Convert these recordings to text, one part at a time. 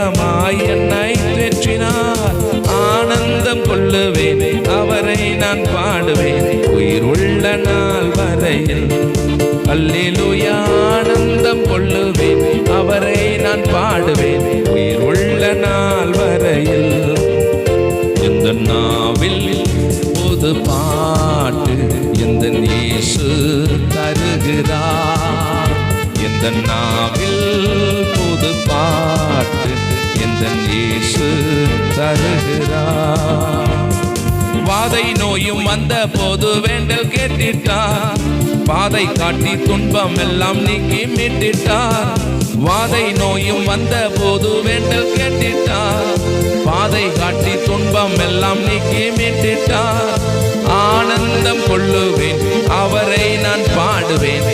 தெய்வமாய் என்னை தேற்றினார். ஆனந்தம் கொள்ளுவேன் அவரை நான் பாடுவேன். உயிர் உள்ள நாள் வரையில் அல்லிலுய ஆனந்தம் கொள்ளுவேன் அவரை நான் பாடுவேன். உயிர் உள்ள நாள் வரையில் எந்த நாவில் புது பாட்டு எந்த இயேசு தருகிறார்? எந்த நாவில் எந்த இயேசு தருகிறார். வாதை நோயும் வந்த போது வேண்டல் கேட்டிட்டார். பாதை காட்டி துன்பம் எல்லாம் நீக்கி மீட்டிட்டார். வாதை நோயும் வந்த போது வேண்டல் கேட்டிட்டார். பாதை காட்டி துன்பம் எல்லாம் நீக்கி மீட்டிட்டார். ஆனந்தம் கொள்ளுவேன் அவரை நான் பாடுவேன்.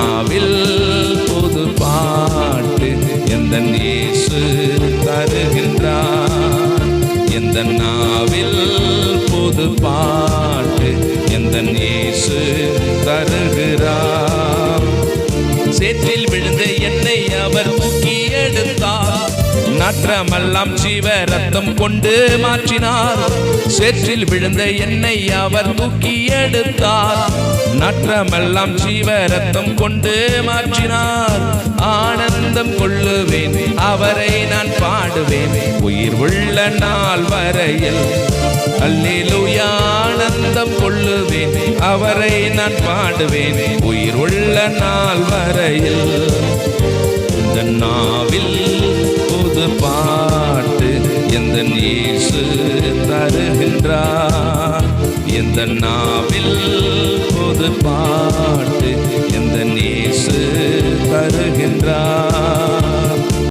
நாவில் புது பாட்டு எந்த இயேசு தருகின்றார்? எந்த நாவில் புது பாட்டு எந்த இயேசு தருகிறார்? சேற்றில் விழுந்த என்னை அவர் நாற்றமெல்லாம் ஜீவ ரத்தம் கொண்டு மாற்றினார். சேற்றில் விழுந்த என்னை அவர் தூக்கி எடுத்தார். நாற்றமெல்லாம் ஜீவ ரத்தம் கொண்டு மாற்றினார். ஆனந்தம் கொள்ளுவேன் அவரை நான் பாடுவேன். உயிர் உள்ள நாள் வரையில் அல்லேலூயா ஆனந்தம் கொள்ளுவேன் அவரை நான் பாடுவேன். உயிர் உள்ள நாள் வரையில் என்றார் எந்த நாவில் பொது பாட்டு எந்த நேசு தருகின்றார்